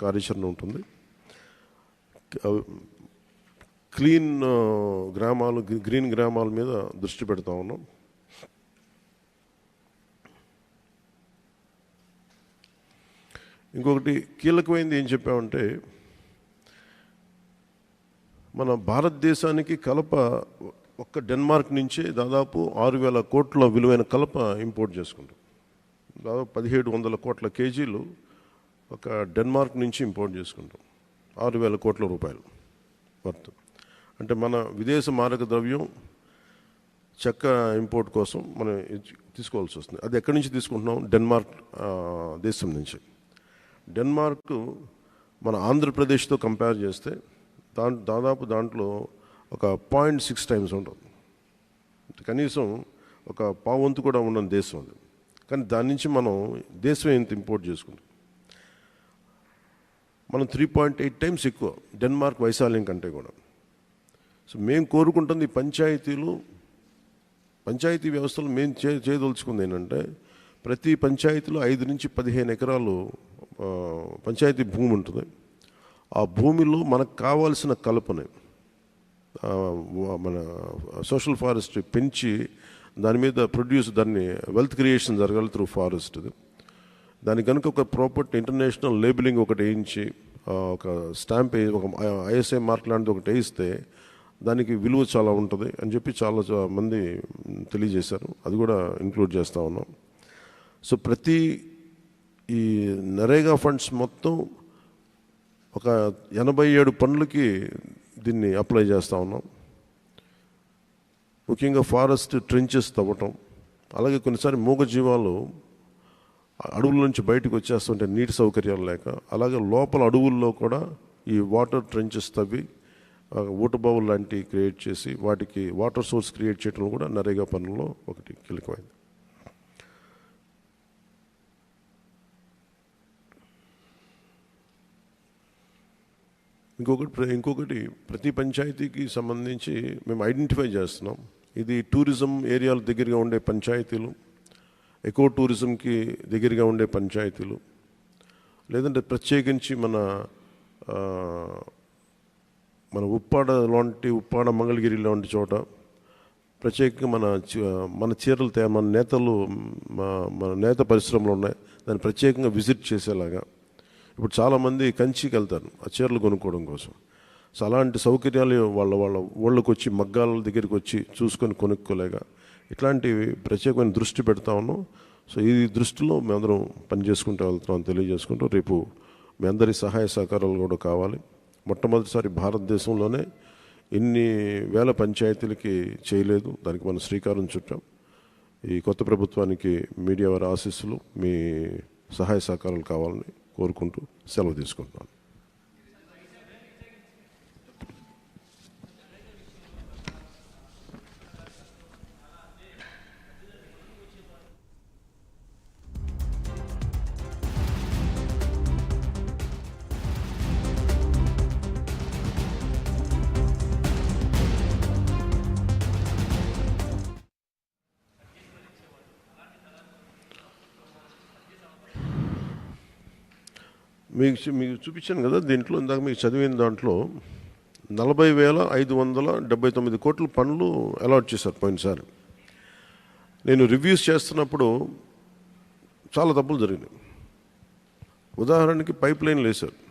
కార్యాచరణ ఉంటుంది. క్లీన్ గ్రామాలు గ్రీన్ గ్రామాల మీద దృష్టి పెడతా ఉన్నాం. ఇంకొకటి కీలకమైనది ఏం చెప్పామంటే మన భారతదేశానికి కలప ఒక్క డెన్మార్క్ నుంచే దాదాపు ఆరు వేల కోట్ల విలువైన కలప ఇంపోర్ట్ చేసుకుంటాం. దాదాపు పదిహేడు వందల కోట్ల కేజీలు ఒక డెన్మార్క్ నుంచి ఇంపోర్ట్ చేసుకుంటాం. ఆరు వేల కోట్ల రూపాయలు వర్త్. అంటే మన విదేశ మారక ద్రవ్యం చెక్క ఇంపోర్ట్ కోసం మనం తీసుకోవాల్సి వస్తుంది. అది ఎక్కడి నుంచి తీసుకుంటున్నాం? డెన్మార్క్ దేశం నుంచి. డెన్మార్క్ మన ఆంధ్రప్రదేశ్తో కంపేర్ చేస్తే దా దాదాపు దాంట్లో ఒక పాయింట్ సిక్స్ టైమ్స్ ఉంటుంది. కనీసం ఒక పావంతు కూడా ఉన్న దేశం అది. కానీ దాని నుంచి మనం దేశం ఎంత ఇంపోర్ట్ చేసుకుంటాం? మనం త్రీ పాయింట్ ఎయిట్ టైమ్స్ ఎక్కువ. డెన్మార్క్ వైశాల్యం కంటే కూడా. సో మేము కోరుకుంటుంది పంచాయతీలు పంచాయతీ వ్యవస్థలో మేము చే చేయదలుచుకుంది ఏంటంటే ప్రతి పంచాయతీలో ఐదు నుంచి పదిహేను ఎకరాలు పంచాయతీ భూమి ఉంటుంది. ఆ భూమిలో మనకు కావాల్సిన కలపని మన సోషల్ ఫారెస్ట్ పెంచి దాని మీద ప్రొడ్యూస్ దాన్ని వెల్త్ క్రియేషన్ జరగాలి త్రూ ఫారెస్ట్ దాని దానికి కనుక ఒక ప్రాపర్టీ ఇంటర్నేషనల్ లేబులింగ్ ఒకటి వేయించి ఒక స్టాంప్ ఒక ఐఎస్ఐ మార్క్ లాంటిది ఒకటి వేయిస్తే దానికి విలువ చాలా ఉంటుంది అని చెప్పి చాలా మంది తెలియజేశారు. అది కూడా ఇంక్లూడ్ చేస్తూ ఉన్నాం. సో ప్రతి ఈ నరేగా ఫండ్స్ మొత్తం ఒక ఎనభై ఏడు పనులకి దీన్ని అప్లై చేస్తూ ఉన్నాం. ముఖ్యంగా ఫారెస్ట్ ట్రెంచెస్ తవ్వటం అలాగే కొన్నిసారి మూగజీవాలు అడవుల నుంచి బయటకు వచ్చేస్తుంటే నీటి సౌకర్యాలు లేక అలాగే లోపల అడవుల్లో కూడా ఈ వాటర్ ట్రెంచెస్ తవ్వి ఊట ఊటబావులు లాంటివి క్రియేట్ చేసి వాటికి వాటర్ సోర్స్ క్రియేట్ చేయడం కూడా నరేగా పనుల్లో ఒకటి కీలకమైంది. ఇంకొకటి ప్ర- ఇంకొకటి ప్రతి పంచాయతీకి సంబంధించి మేము ఐడెంటిఫై చేస్తున్నాం. ఇది టూరిజం ఏరియాల దగ్గరగా ఉండే పంచాయతీలు. ఎకో టూరిజంకి దగ్గరగా ఉండే పంచాయతీలు లేదంటే ప్రత్యేకించి మన మన ఉప్పాడ లాంటి ఉప్పాడ మంగళగిరి లాంటి చోట ప్రత్యేకంగా మన చీ- మన చీరలు తే మన నేతలు మన నేత పరిశ్రమలు ఉన్నాయి. దాన్ని ప్రత్యేకంగా విజిట్ చేసేలాగా. ఇప్పుడు చాలామంది కంచికి వెళ్తారు ఆ చీరలు కొనుక్కోవడం కోసం. సో అలాంటి సౌకర్యాలు వాళ్ళ వాళ్ళ ఊళ్ళకి వచ్చి మగ్గాల దగ్గరికి వచ్చి చూసుకొని కొనుక్కోలేగా ఇట్లాంటివి ప్రత్యేకమైన దృష్టి పెడతా ఉన్నాం. సో ఈ దృష్టిలో మేమందరం పనిచేసుకుంటూ వెళ్తున్నాం తెలియజేసుకుంటూ రేపు మీ అందరి సహాయ సహకారాలు కూడా కావాలి. మొట్టమొదటిసారి భారతదేశంలోనే ఇన్ని వేల పంచాయతీలకి చేయలేదు దానికి మనం శ్రీకారం చుట్టాం. ఈ కొత్త ప్రభుత్వానికి మీడియా వారి ఆశీస్సులు మీ సహాయ సహకారాలు కావాలని కోరుకుంటూ సెలవు తీసుకుంటున్నాను. మీకు మీకు చూపించాను కదా దీంట్లో ఇందాక మీకు చదివిన దాంట్లో నలభై వేల ఐదు వందల డెబ్బై తొమ్మిది కోట్ల పనులు అలాట్ చేశారు పోయినసారి. నేను రివ్యూస్ చేస్తున్నప్పుడు చాలా తప్పులు జరిగినాయి. ఉదాహరణకి పైప్ లైన్లు వేశారు.